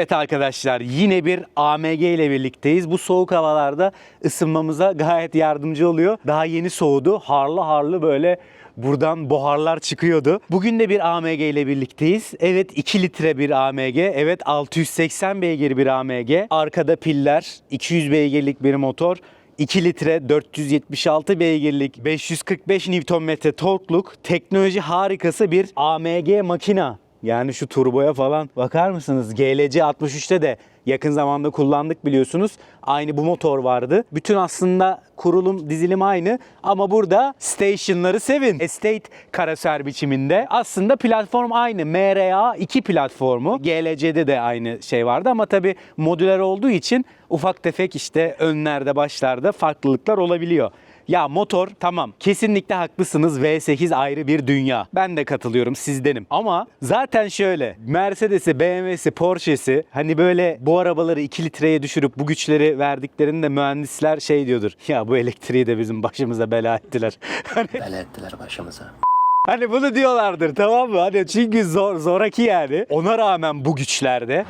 Evet arkadaşlar yine bir AMG ile birlikteyiz. Bu soğuk havalarda ısınmamıza gayet yardımcı oluyor. Daha yeni soğudu. Harlı harlı böyle buradan buharlar çıkıyordu. Bugün de bir AMG ile birlikteyiz. Evet 2 litre bir AMG. Evet 680 beygir bir AMG. Arkada piller, 200 beygirlik bir motor. 2 litre 476 beygirlik 545 Nm torkluk teknoloji harikası bir AMG makina. Yani şu turboya falan bakar mısınız? GLC 63'te de yakın zamanda kullandık biliyorsunuz. Aynı bu motor vardı. Bütün aslında kurulum dizilim aynı ama burada stationları sevin. Estate karoser biçiminde. Aslında platform aynı. MRA 2 platformu. GLC'de de aynı şey vardı ama tabi modüler olduğu için ufak tefek işte önlerde başlarda farklılıklar olabiliyor. Ya motor tamam kesinlikle haklısınız V8 ayrı bir dünya. Ben de katılıyorum sizdenim. Ama zaten şöyle Mercedes'i, BMW'si, Porsche'si hani böyle bu arabaları 2 litreye düşürüp bu güçleri verdiklerinde mühendisler şey diyordur. Ya bu elektriği de bizim başımıza bela ettiler. Hani Bela ettiler başımıza. Hani bunu diyorlardır tamam mı? Hani çünkü zor, zoraki yani. Ona rağmen bu güçlerde.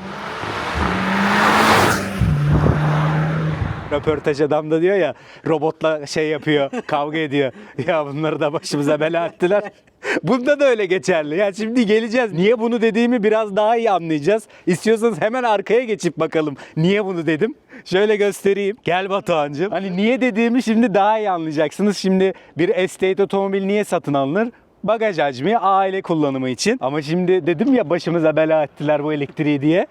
Röportaj adam da diyor ya robotla şey yapıyor kavga ediyor. Ya bunları da başımıza bela ettiler. Bunda da öyle geçerli. Ya şimdi geleceğiz. Niye bunu dediğimi biraz daha iyi anlayacağız. İstiyorsanız hemen arkaya geçip bakalım. Niye bunu dedim? Şöyle göstereyim. Gel Batuhan'cığım. Hani niye dediğimi şimdi daha iyi anlayacaksınız. Şimdi bir estate otomobil niye satın alınır? Bagaj hacmi aile kullanımı için. Ama şimdi dedim ya başımıza bela ettiler bu elektriği diye.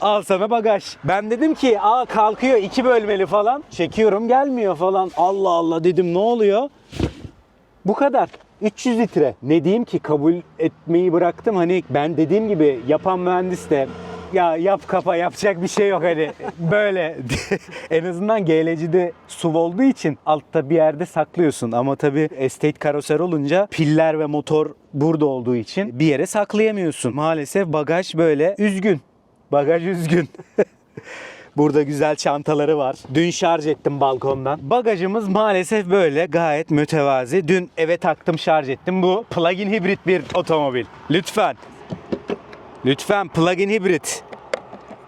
Al sana bagaj. Ben dedim ki aa kalkıyor iki bölmeli falan. Çekiyorum gelmiyor falan. Allah Allah dedim ne oluyor? Bu kadar. 300 litre. Ne diyeyim ki kabul etmeyi bıraktım. Hani ben dediğim gibi yapan mühendis de ya yap kafa yapacak bir şey yok hani böyle en azından GLC'de SUV olduğu için altta bir yerde saklıyorsun ama tabii estate karoser olunca piller ve motor burada olduğu için bir yere saklayamıyorsun. Maalesef bagaj böyle üzgün. Bagaj üzgün. Burada güzel çantaları var. Dün şarj ettim balkondan. Bagajımız maalesef böyle gayet mütevazi. Dün eve taktım şarj ettim. Bu plug-in hibrit bir otomobil. Lütfen. Lütfen plug-in hibrit.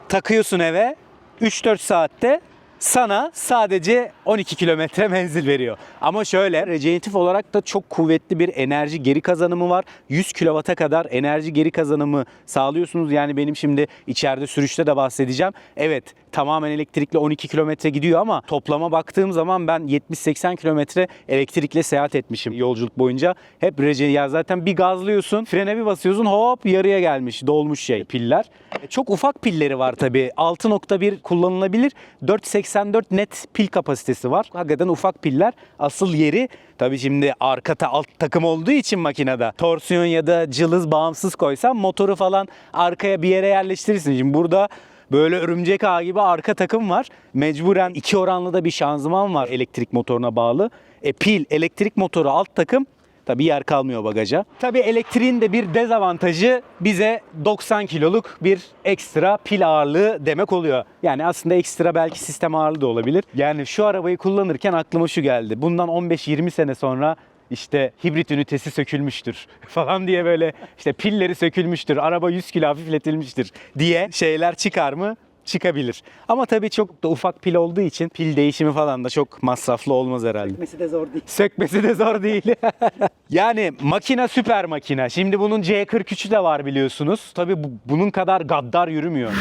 Takıyorsun eve 3-4 saatte sana sadece 12 kilometre menzil veriyor. Ama şöyle rejeneratif olarak da çok kuvvetli bir enerji geri kazanımı var. 100 kW'a kadar enerji geri kazanımı sağlıyorsunuz. Yani benim şimdi içeride sürüşte de bahsedeceğim. Evet tamamen elektrikli 12 kilometre gidiyor ama toplama baktığım zaman ben 70-80 kilometre elektrikle seyahat etmişim yolculuk boyunca. Hep rejen ya zaten bir gazlıyorsun, frene bir basıyorsun hop yarıya gelmiş dolmuş şey piller. E, Çok ufak pilleri var tabii. 6.1 kullanılabilir. 4.84 net pil kapasitesi var. Hakikaten ufak piller. Asıl yeri tabii şimdi arkata alt takım olduğu için makinede torsiyon ya da cılız bağımsız koysam motoru falan arkaya bir yere yerleştirirsin. Şimdi burada Böyle örümcek ağı gibi arka takım var. Mecburen iki oranlı da bir şanzıman var elektrik motoruna bağlı. E pil, elektrik motoru alt takım Tabii yer kalmıyor bagaja. Tabii elektriğin de bir dezavantajı bize 90 kiloluk bir ekstra pil ağırlığı demek oluyor. Yani aslında ekstra belki sistem ağırlığı da olabilir. Yani şu arabayı kullanırken aklıma şu geldi. Bundan 15-20 sene sonra işte hibrit ünitesi sökülmüştür falan diye böyle işte pilleri sökülmüştür, araba 100 kilo hafifletilmiştir diye şeyler çıkar mı? Çıkabilir. Ama tabii çok da ufak pil olduğu için pil değişimi falan da çok masraflı olmaz herhalde. Sökmesi de zor değil. Sökmesi de zor değil. yani makina süper makina. Şimdi bunun C43'ü de var biliyorsunuz. Tabii bu- bunun kadar gaddar yürümüyor.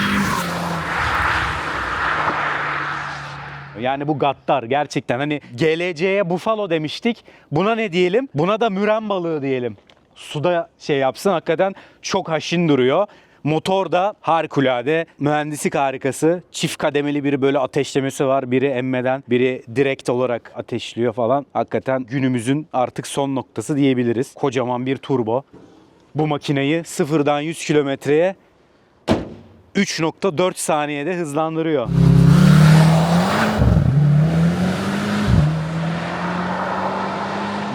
Yani bu gaddar gerçekten hani GLC'ye Buffalo demiştik. Buna ne diyelim? Buna da müren balığı diyelim. Suda şey yapsın hakikaten çok haşin duruyor. Motor da harikulade. Mühendislik harikası. Çift kademeli bir böyle ateşlemesi var. Biri emmeden, biri direkt olarak ateşliyor falan. Hakikaten günümüzün artık son noktası diyebiliriz. Kocaman bir turbo. Bu makineyi sıfırdan 100 kilometreye 3.4 saniyede hızlandırıyor.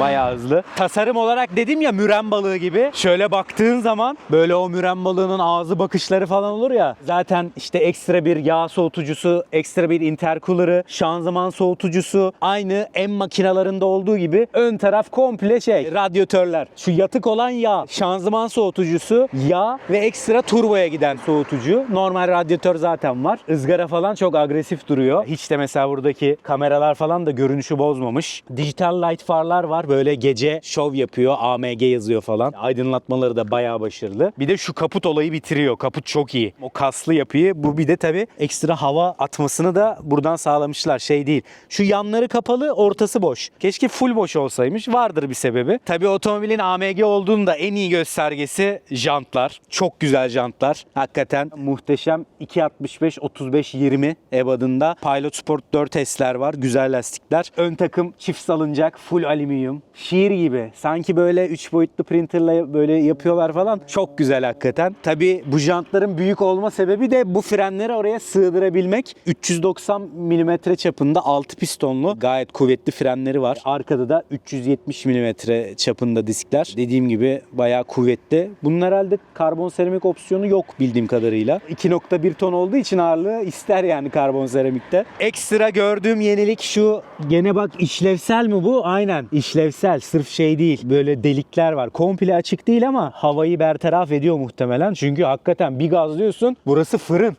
Bayağı hızlı. Tasarım olarak dedim ya müren balığı gibi. Şöyle baktığın zaman böyle o müren balığının ağzı bakışları falan olur ya. Zaten işte ekstra bir yağ soğutucusu, ekstra bir intercooler'ı, şanzıman soğutucusu aynı M makinalarında olduğu gibi ön taraf komple şey radyatörler. Şu yatık olan yağ, şanzıman soğutucusu, yağ ve ekstra turboya giden soğutucu. Normal radyatör zaten var. Izgara falan çok agresif duruyor. Hiç de mesela buradaki kameralar falan da görünüşü bozmamış. Dijital light farlar var. Böyle gece şov yapıyor. AMG yazıyor falan. Aydınlatmaları da bayağı başarılı. Bir de şu kaput olayı bitiriyor. Kaput çok iyi. O kaslı yapıyı bu bir de tabii ekstra hava atmasını da buradan sağlamışlar. Şey değil. Şu yanları kapalı, ortası boş. Keşke full boş olsaymış. Vardır bir sebebi. Tabii otomobilin AMG olduğunun da en iyi göstergesi jantlar. Çok güzel jantlar. Hakikaten muhteşem 265 35 20 ebadında. Pilot Sport 4S'ler var. Güzel lastikler. Ön takım çift salıncak, full alüminyum. Şiir gibi. Sanki böyle 3 boyutlu printerla böyle yapıyorlar falan. Çok güzel hakikaten. Tabii bu jantların büyük olma sebebi de bu frenleri oraya sığdırabilmek. 390 mm çapında 6 pistonlu gayet kuvvetli frenleri var. Arkada da 370 mm çapında diskler. Dediğim gibi bayağı kuvvetli. Bunun herhalde karbon seramik opsiyonu yok bildiğim kadarıyla. 2.1 ton olduğu için ağırlığı ister yani karbon seramikte. Ekstra gördüğüm yenilik şu. Gene bak işlevsel mi bu? Aynen işlevsel. Sırf şey değil. Böyle delikler var. Komple açık değil ama havayı bertaraf ediyor muhtemelen. Çünkü hakikaten bir gazlıyorsun. Burası fırın.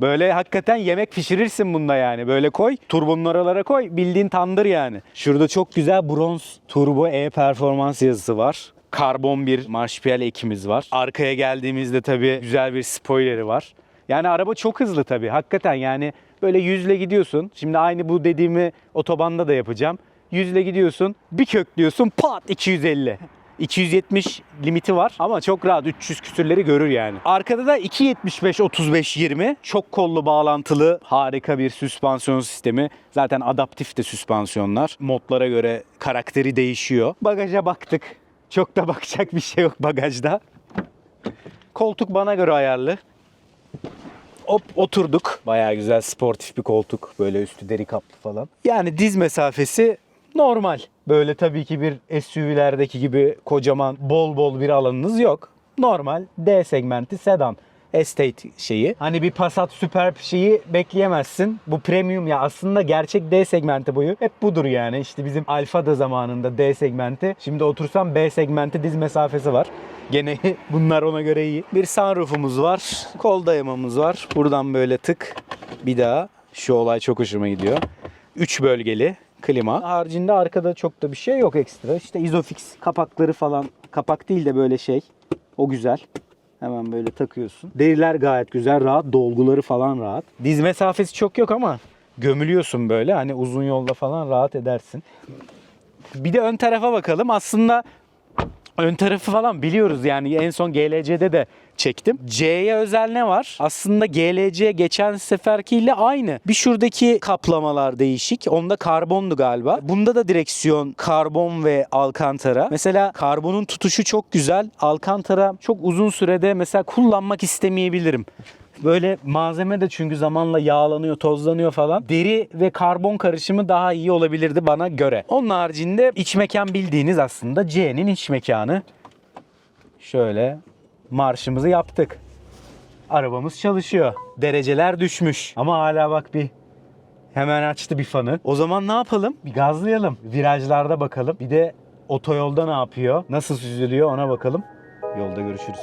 Böyle hakikaten yemek pişirirsin bunda yani. Böyle koy, turbonun aralara koy. Bildiğin tandır yani. Şurada çok güzel bronz turbo E performans yazısı var. Karbon bir marşpiyel ekimiz var. Arkaya geldiğimizde tabii güzel bir spoileri var. Yani araba çok hızlı tabii. Hakikaten yani böyle yüzle gidiyorsun. Şimdi aynı bu dediğimi otobanda da yapacağım. Yüzle gidiyorsun, bir köklüyorsun, pat 250. 270 limiti var ama çok rahat 300 küsürleri görür yani. Arkada da 275 35 20 çok kollu bağlantılı harika bir süspansiyon sistemi. Zaten adaptif de süspansiyonlar. Modlara göre karakteri değişiyor. Bagaja baktık. Çok da bakacak bir şey yok bagajda. Koltuk bana göre ayarlı. Hop oturduk. Bayağı güzel sportif bir koltuk. Böyle üstü deri kaplı falan. Yani diz mesafesi normal. Böyle tabii ki bir SUV'lerdeki gibi kocaman bol bol bir alanınız yok. Normal D segmenti sedan. Estate şeyi. Hani bir Passat Superb şeyi bekleyemezsin. Bu premium ya aslında gerçek D segmenti boyu hep budur yani. İşte bizim Alfa da zamanında D segmenti. Şimdi otursam B segmenti diz mesafesi var. Gene bunlar ona göre iyi. Bir sunroofumuz var. Kol dayamamız var. Buradan böyle tık. Bir daha. Şu olay çok hoşuma gidiyor. 3 bölgeli klima. Haricinde arkada çok da bir şey yok ekstra. İşte Isofix kapakları falan. Kapak değil de böyle şey. O güzel. Hemen böyle takıyorsun. Deriler gayet güzel, rahat. Dolguları falan rahat. Diz mesafesi çok yok ama gömülüyorsun böyle. Hani uzun yolda falan rahat edersin. Bir de ön tarafa bakalım. Aslında ön tarafı falan biliyoruz yani en son GLC'de de çektim. C'ye özel ne var? Aslında GLC geçen seferkiyle aynı. Bir şuradaki kaplamalar değişik. Onda karbondu galiba. Bunda da direksiyon karbon ve alkantara. Mesela karbonun tutuşu çok güzel. Alkantara çok uzun sürede mesela kullanmak istemeyebilirim. Böyle malzeme de çünkü zamanla yağlanıyor, tozlanıyor falan. Deri ve karbon karışımı daha iyi olabilirdi bana göre. Onun haricinde iç mekan bildiğiniz aslında C'nin iç mekanı. Şöyle marşımızı yaptık. Arabamız çalışıyor. Dereceler düşmüş. Ama hala bak bir hemen açtı bir fanı. O zaman ne yapalım? Bir gazlayalım. Virajlarda bakalım. Bir de otoyolda ne yapıyor? Nasıl süzülüyor ona bakalım. Yolda görüşürüz.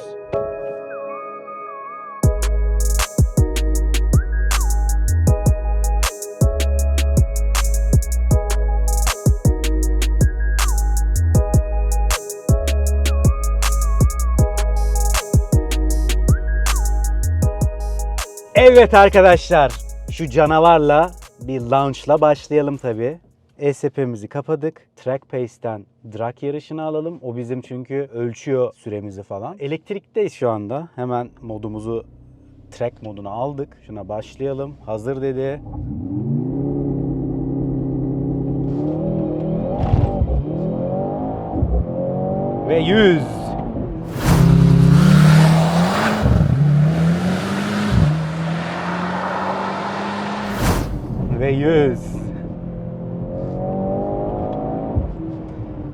Evet arkadaşlar şu canavarla bir launchla başlayalım tabi. ESP'mizi kapadık. Track Pace'ten drag yarışını alalım. O bizim çünkü ölçüyor süremizi falan. Elektrikteyiz şu anda. Hemen modumuzu track moduna aldık. Şuna başlayalım. Hazır dedi. Ve 100. Ve 100.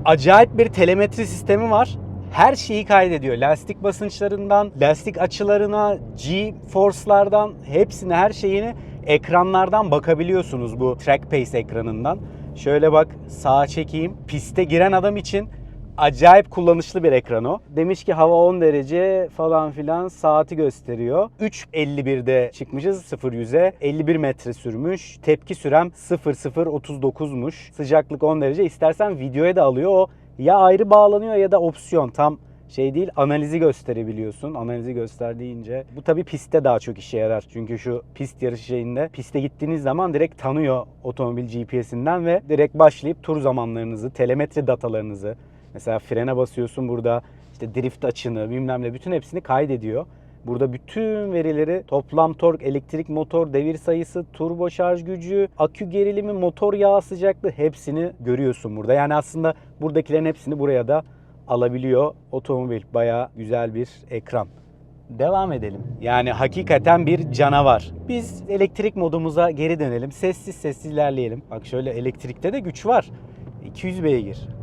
acayip bir telemetri sistemi var. Her şeyi kaydediyor. Lastik basınçlarından, lastik açılarına, G-force'lardan hepsini her şeyini ekranlardan bakabiliyorsunuz bu Trackpace ekranından. Şöyle bak sağa çekeyim. Piste giren adam için acayip kullanışlı bir ekran o. Demiş ki hava 10 derece falan filan saati gösteriyor. 3.51'de çıkmışız 0 100'e. 51 metre sürmüş. Tepki sürem 0039'muş. Sıcaklık 10 derece. İstersen videoya da alıyor. O ya ayrı bağlanıyor ya da opsiyon. Tam şey değil analizi gösterebiliyorsun. Analizi göster deyince bu tabii pistte daha çok işe yarar. Çünkü şu pist yarışı şeyinde piste gittiğiniz zaman direkt tanıyor otomobil GPS'inden ve direkt başlayıp tur zamanlarınızı, telemetri datalarınızı mesela frene basıyorsun burada işte drift açını bilmem ne bütün hepsini kaydediyor. Burada bütün verileri toplam tork, elektrik motor, devir sayısı, turbo şarj gücü, akü gerilimi, motor yağı sıcaklığı hepsini görüyorsun burada. Yani aslında buradakilerin hepsini buraya da alabiliyor otomobil. Bayağı güzel bir ekran. Devam edelim. Yani hakikaten bir canavar. Biz elektrik modumuza geri dönelim. Sessiz sessiz ilerleyelim. Bak şöyle elektrikte de güç var. 200 beygir.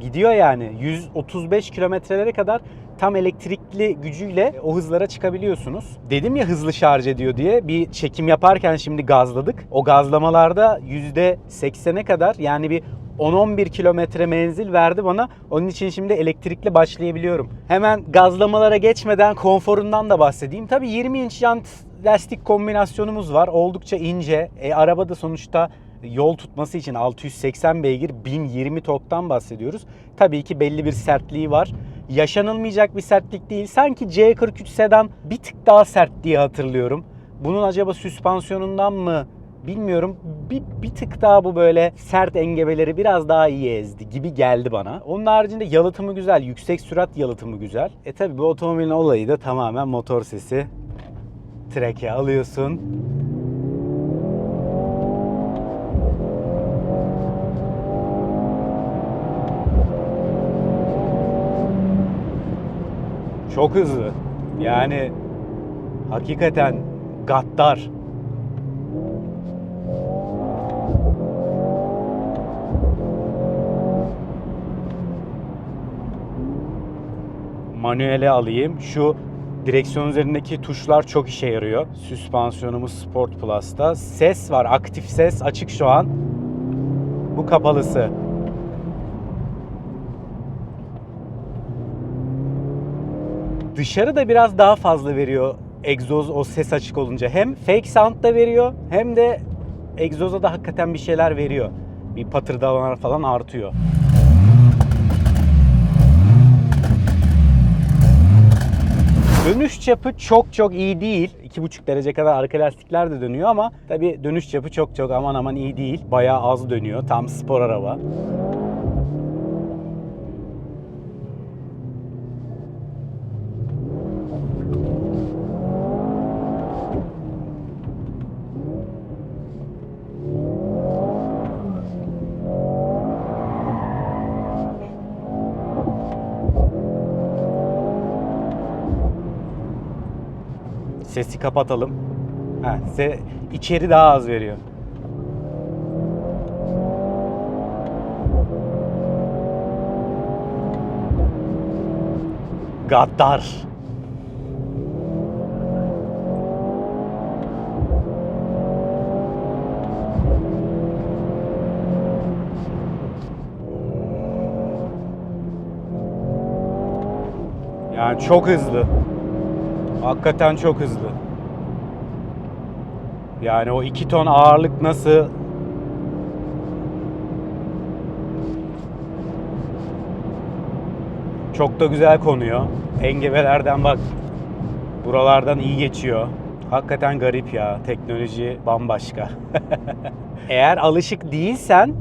Gidiyor yani 135 kilometrelere kadar tam elektrikli gücüyle o hızlara çıkabiliyorsunuz. Dedim ya hızlı şarj ediyor diye bir çekim yaparken şimdi gazladık. O gazlamalarda %80'e kadar yani bir 10-11 kilometre menzil verdi bana. Onun için şimdi elektrikli başlayabiliyorum. Hemen gazlamalara geçmeden konforundan da bahsedeyim. Tabii 20 inç jant lastik kombinasyonumuz var. Oldukça ince. E, arabada sonuçta yol tutması için 680 beygir 1020 torktan bahsediyoruz. Tabii ki belli bir sertliği var. Yaşanılmayacak bir sertlik değil. Sanki C43 sedan bir tık daha sert diye hatırlıyorum. Bunun acaba süspansiyonundan mı bilmiyorum. Bir, bir tık daha bu böyle sert engebeleri biraz daha iyi ezdi gibi geldi bana. Onun haricinde yalıtımı güzel. Yüksek sürat yalıtımı güzel. E tabi bu otomobilin olayı da tamamen motor sesi. Treke alıyorsun. Çok hızlı. Yani hakikaten gaddar. Manuele alayım. Şu direksiyon üzerindeki tuşlar çok işe yarıyor. Süspansiyonumuz Sport Plus'ta. Ses var. Aktif ses açık şu an. Bu kapalısı. Dışarı da biraz daha fazla veriyor egzoz o ses açık olunca. Hem fake sound da veriyor hem de egzoza da hakikaten bir şeyler veriyor. Bir patırdamalar falan artıyor. Dönüş çapı çok çok iyi değil. 2,5 derece kadar arka lastikler de dönüyor ama tabii dönüş çapı çok çok aman aman iyi değil. Bayağı az dönüyor. Tam spor araba. Sesi kapatalım. Ha, se içeri daha az veriyor. Gaddar. Yani çok hızlı. Hakikaten çok hızlı. Yani o 2 ton ağırlık nasıl çok da güzel konuyor. Engebelerden bak. Buralardan iyi geçiyor. Hakikaten garip ya. Teknoloji bambaşka. Eğer alışık değilsen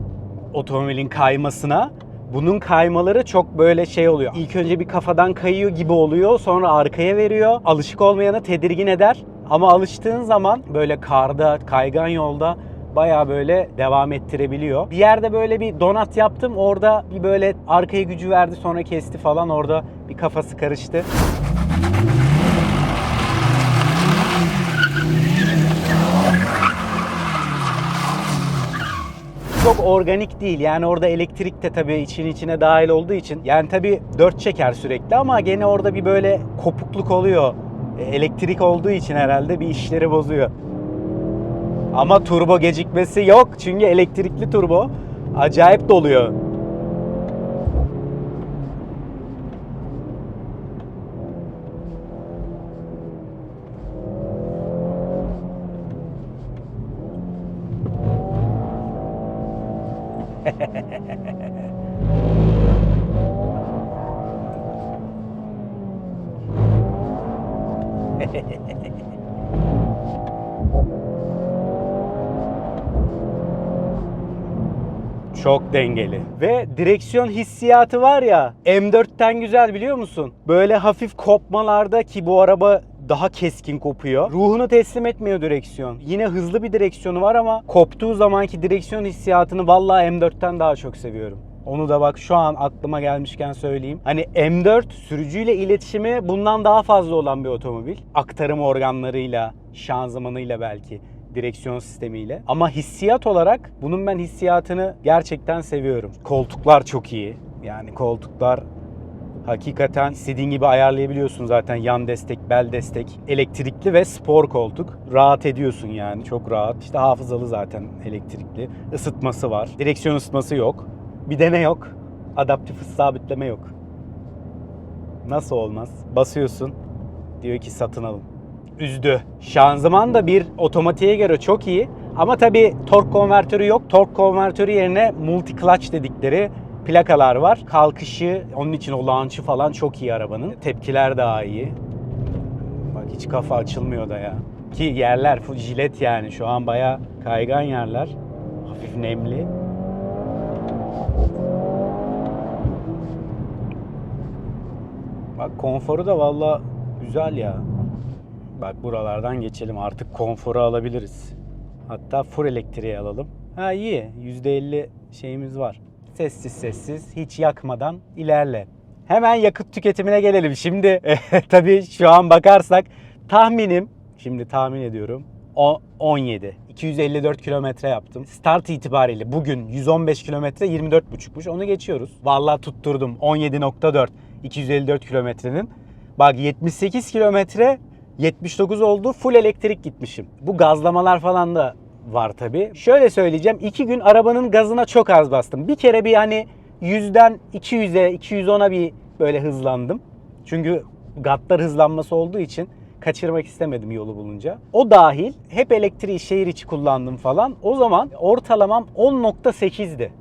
otomobilin kaymasına bunun kaymaları çok böyle şey oluyor. İlk önce bir kafadan kayıyor gibi oluyor. Sonra arkaya veriyor. Alışık olmayanı tedirgin eder. Ama alıştığın zaman böyle karda, kaygan yolda baya böyle devam ettirebiliyor. Bir yerde böyle bir donat yaptım. Orada bir böyle arkaya gücü verdi sonra kesti falan. Orada bir kafası karıştı. Çok organik değil. Yani orada elektrik de tabii için içine dahil olduğu için. Yani tabii dört çeker sürekli ama gene orada bir böyle kopukluk oluyor. E, Elektrik olduğu için herhalde bir işleri bozuyor. Ama turbo gecikmesi yok. Çünkü elektrikli turbo acayip doluyor. Çok dengeli. Ve direksiyon hissiyatı var ya M4'ten güzel biliyor musun? Böyle hafif kopmalarda ki bu araba daha keskin kopuyor. Ruhunu teslim etmiyor direksiyon. Yine hızlı bir direksiyonu var ama koptuğu zamanki direksiyon hissiyatını vallahi M4'ten daha çok seviyorum. Onu da bak şu an aklıma gelmişken söyleyeyim. Hani M4 sürücüyle iletişimi bundan daha fazla olan bir otomobil. Aktarım organlarıyla, şanzımanıyla belki direksiyon sistemiyle. Ama hissiyat olarak bunun ben hissiyatını gerçekten seviyorum. Koltuklar çok iyi. Yani koltuklar hakikaten istediğin gibi ayarlayabiliyorsun zaten yan destek, bel destek, elektrikli ve spor koltuk. Rahat ediyorsun yani çok rahat. İşte hafızalı zaten elektrikli. Isıtması var. Direksiyon ısıtması yok. Bir de ne yok? Adaptif hız sabitleme yok. Nasıl olmaz? Basıyorsun. Diyor ki satın alın üzdü. Şanzıman da bir otomatiğe göre çok iyi ama tabi tork konvertörü yok. Tork konvertörü yerine multi clutch dedikleri plakalar var. Kalkışı onun için o launch'ı falan çok iyi arabanın. Tepkiler daha iyi. Bak hiç kafa açılmıyor da ya. Ki yerler jilet yani şu an baya kaygan yerler. Hafif nemli. Bak konforu da valla güzel ya. Bak buralardan geçelim artık konforu alabiliriz. Hatta full elektriği alalım. Ha iyi %50 şeyimiz var. Sessiz sessiz hiç yakmadan ilerle. Hemen yakıt tüketimine gelelim. Şimdi tabii şu an bakarsak tahminim şimdi tahmin ediyorum o 17. 254 kilometre yaptım. Start itibariyle bugün 115 kilometre 24,5'muş. Onu geçiyoruz. Vallahi tutturdum. 17.4 254 kilometrenin. Bak 78 kilometre 79 oldu. Full elektrik gitmişim. Bu gazlamalar falan da var tabi. Şöyle söyleyeceğim. 2 gün arabanın gazına çok az bastım. Bir kere bir hani 100'den 200'e 210'a bir böyle hızlandım. Çünkü gatlar hızlanması olduğu için kaçırmak istemedim yolu bulunca. O dahil hep elektriği şehir içi kullandım falan. O zaman ortalamam 10.8'di.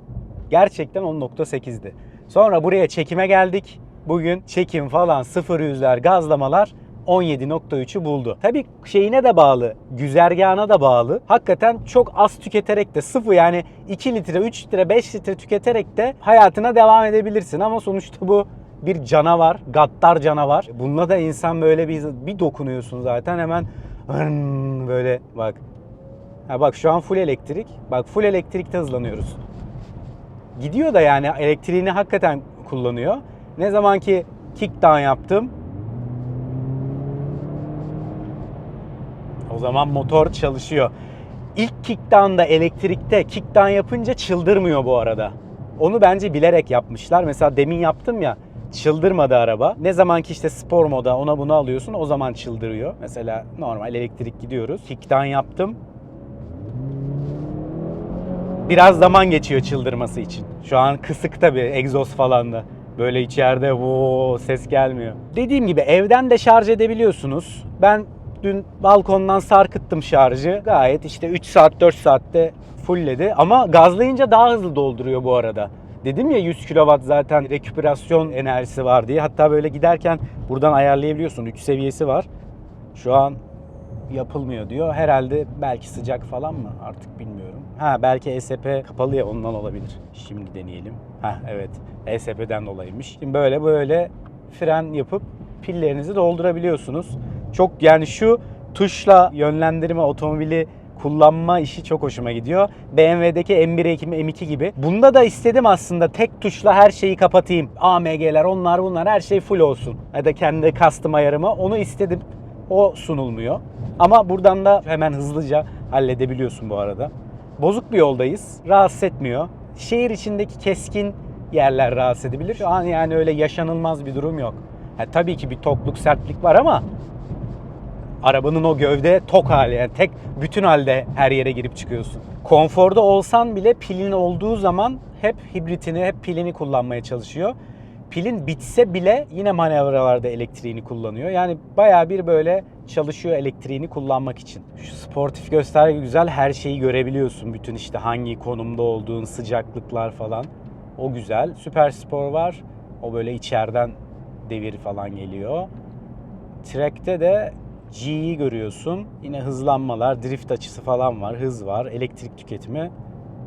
Gerçekten 10.8'di. Sonra buraya çekime geldik. Bugün çekim falan sıfır yüzler gazlamalar 17.3'ü buldu. Tabii şeyine de bağlı, güzergahına da bağlı. Hakikaten çok az tüketerek de sıfır yani 2 litre, 3 litre, 5 litre tüketerek de hayatına devam edebilirsin. Ama sonuçta bu bir canavar, gaddar canavar. Bununla da insan böyle bir, bir dokunuyorsun zaten hemen böyle bak. Ha bak şu an full elektrik. Bak full elektrikte hızlanıyoruz. Gidiyor da yani elektriğini hakikaten kullanıyor. Ne zaman ki kickdown yaptım O zaman motor çalışıyor. İlk kickdown'da elektrikte kickdown yapınca çıldırmıyor bu arada. Onu bence bilerek yapmışlar. Mesela demin yaptım ya çıldırmadı araba. Ne zaman ki işte spor moda ona bunu alıyorsun o zaman çıldırıyor. Mesela normal elektrik gidiyoruz. Kickdown yaptım. Biraz zaman geçiyor çıldırması için. Şu an kısık tabii egzoz falan da. Böyle içeride o ses gelmiyor. Dediğim gibi evden de şarj edebiliyorsunuz. Ben dün balkondan sarkıttım şarjı. Gayet işte 3 saat 4 saatte fullledi. Ama gazlayınca daha hızlı dolduruyor bu arada. Dedim ya 100 kW zaten reküperasyon enerjisi var diye. Hatta böyle giderken buradan ayarlayabiliyorsun. 3 seviyesi var. Şu an yapılmıyor diyor. Herhalde belki sıcak falan mı artık bilmiyorum. Ha belki ESP kapalı ya ondan olabilir. Şimdi deneyelim. Ha evet ESP'den dolayıymış. Şimdi böyle böyle fren yapıp pillerinizi doldurabiliyorsunuz. Çok yani şu tuşla yönlendirme otomobili kullanma işi çok hoşuma gidiyor. BMW'deki M1 M2 gibi. Bunda da istedim aslında tek tuşla her şeyi kapatayım. AMG'ler onlar bunlar her şey full olsun. Ya da kendi custom ayarıma onu istedim. O sunulmuyor. Ama buradan da hemen hızlıca halledebiliyorsun bu arada. Bozuk bir yoldayız. Rahatsız etmiyor. Şehir içindeki keskin yerler rahatsız edebilir. Şu an yani öyle yaşanılmaz bir durum yok. Ha, tabii ki bir tokluk, sertlik var ama arabanın o gövde tok hali yani tek bütün halde her yere girip çıkıyorsun. Konforda olsan bile pilin olduğu zaman hep hibritini, hep pilini kullanmaya çalışıyor. Pilin bitse bile yine manevralarda elektriğini kullanıyor. Yani baya bir böyle çalışıyor elektriğini kullanmak için. Şu sportif gösterge güzel. Her şeyi görebiliyorsun. Bütün işte hangi konumda olduğun, sıcaklıklar falan. O güzel. Süper spor var. O böyle içeriden devir falan geliyor. Track'te de G'yi görüyorsun. Yine hızlanmalar, drift açısı falan var, hız var, elektrik tüketimi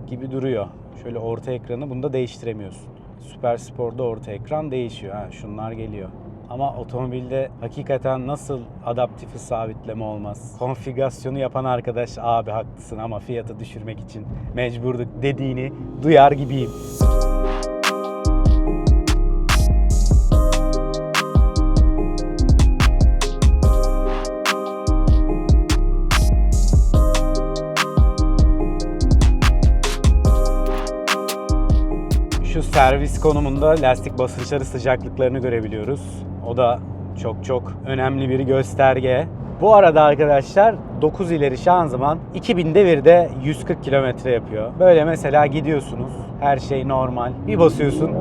gibi duruyor. Şöyle orta ekranı bunu da değiştiremiyorsun. Süper Spor'da orta ekran değişiyor. Ha, şunlar geliyor. Ama otomobilde hakikaten nasıl adaptif hız sabitleme olmaz? Konfigürasyonu yapan arkadaş abi haklısın ama fiyatı düşürmek için mecburduk dediğini duyar gibiyim. Servis konumunda lastik basınçları sıcaklıklarını görebiliyoruz. O da çok çok önemli bir gösterge. Bu arada arkadaşlar 9 ileri şanzıman 2000 devirde 140 kilometre yapıyor. Böyle mesela gidiyorsunuz. Her şey normal. Bir basıyorsun.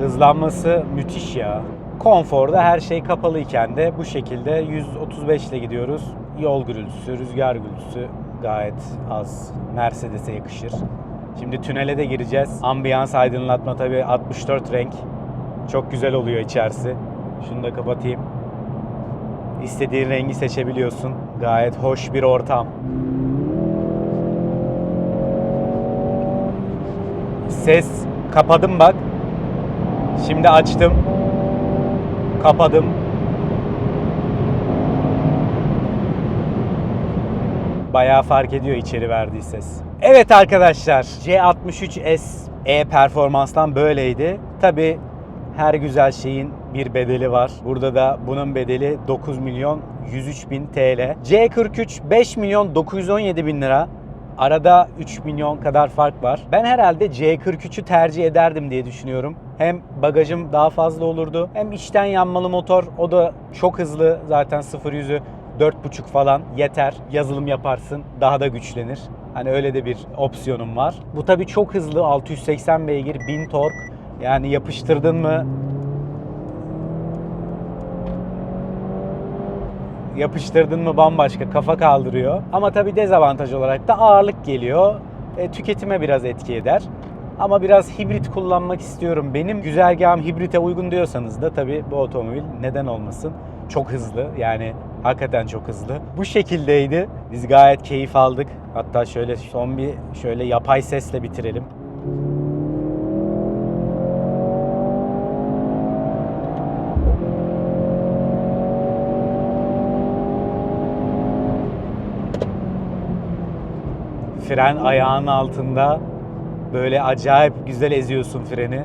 Hızlanması müthiş ya. Konforda her şey kapalıyken de bu şekilde 135 ile gidiyoruz. Yol gürültüsü, rüzgar gürültüsü gayet az. Mercedes'e yakışır. Şimdi tünele de gireceğiz. Ambiyans aydınlatma tabii 64 renk. Çok güzel oluyor içerisi. Şunu da kapatayım. İstediğin rengi seçebiliyorsun. Gayet hoş bir ortam. Ses kapadım bak. Şimdi açtım. Kapadım. Bayağı fark ediyor içeri verdiği ses. Evet arkadaşlar C63S E performanstan böyleydi. Tabi her güzel şeyin bir bedeli var. Burada da bunun bedeli 9 milyon 103 bin TL. C43 5 milyon 917 bin lira. Arada 3 milyon kadar fark var. Ben herhalde C43'ü tercih ederdim diye düşünüyorum. Hem bagajım daha fazla olurdu. Hem içten yanmalı motor. O da çok hızlı. Zaten 0 yüzü 4.5 falan yeter. Yazılım yaparsın. Daha da güçlenir. Hani öyle de bir opsiyonum var. Bu tabii çok hızlı. 680 beygir, 1000 tork. Yani yapıştırdın mı yapıştırdın mı bambaşka kafa kaldırıyor. Ama tabii dezavantaj olarak da ağırlık geliyor. E, tüketime biraz etki eder. Ama biraz hibrit kullanmak istiyorum. Benim güzergahım hibrite uygun diyorsanız da tabii bu otomobil neden olmasın. Çok hızlı yani hakikaten çok hızlı. Bu şekildeydi. Biz gayet keyif aldık. Hatta şöyle son bir şöyle yapay sesle bitirelim. Fren ayağının altında böyle acayip güzel eziyorsun freni.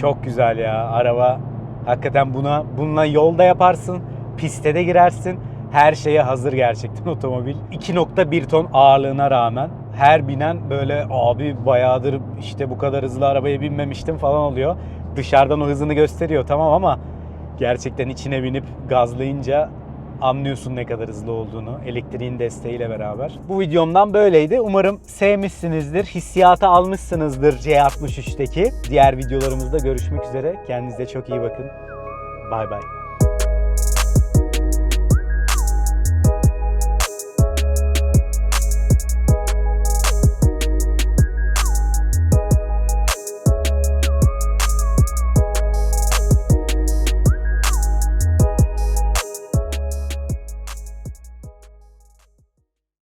Çok güzel ya araba. Hakikaten buna bununla yolda yaparsın, piste de girersin. Her şeye hazır gerçekten otomobil. 2.1 ton ağırlığına rağmen her binen böyle abi bayağıdır işte bu kadar hızlı arabaya binmemiştim falan oluyor. Dışarıdan o hızını gösteriyor tamam ama gerçekten içine binip gazlayınca anlıyorsun ne kadar hızlı olduğunu elektriğin desteğiyle beraber. Bu videomdan böyleydi. Umarım sevmişsinizdir. Hissiyatı almışsınızdır C63'teki. Diğer videolarımızda görüşmek üzere. Kendinize çok iyi bakın. Bay bay.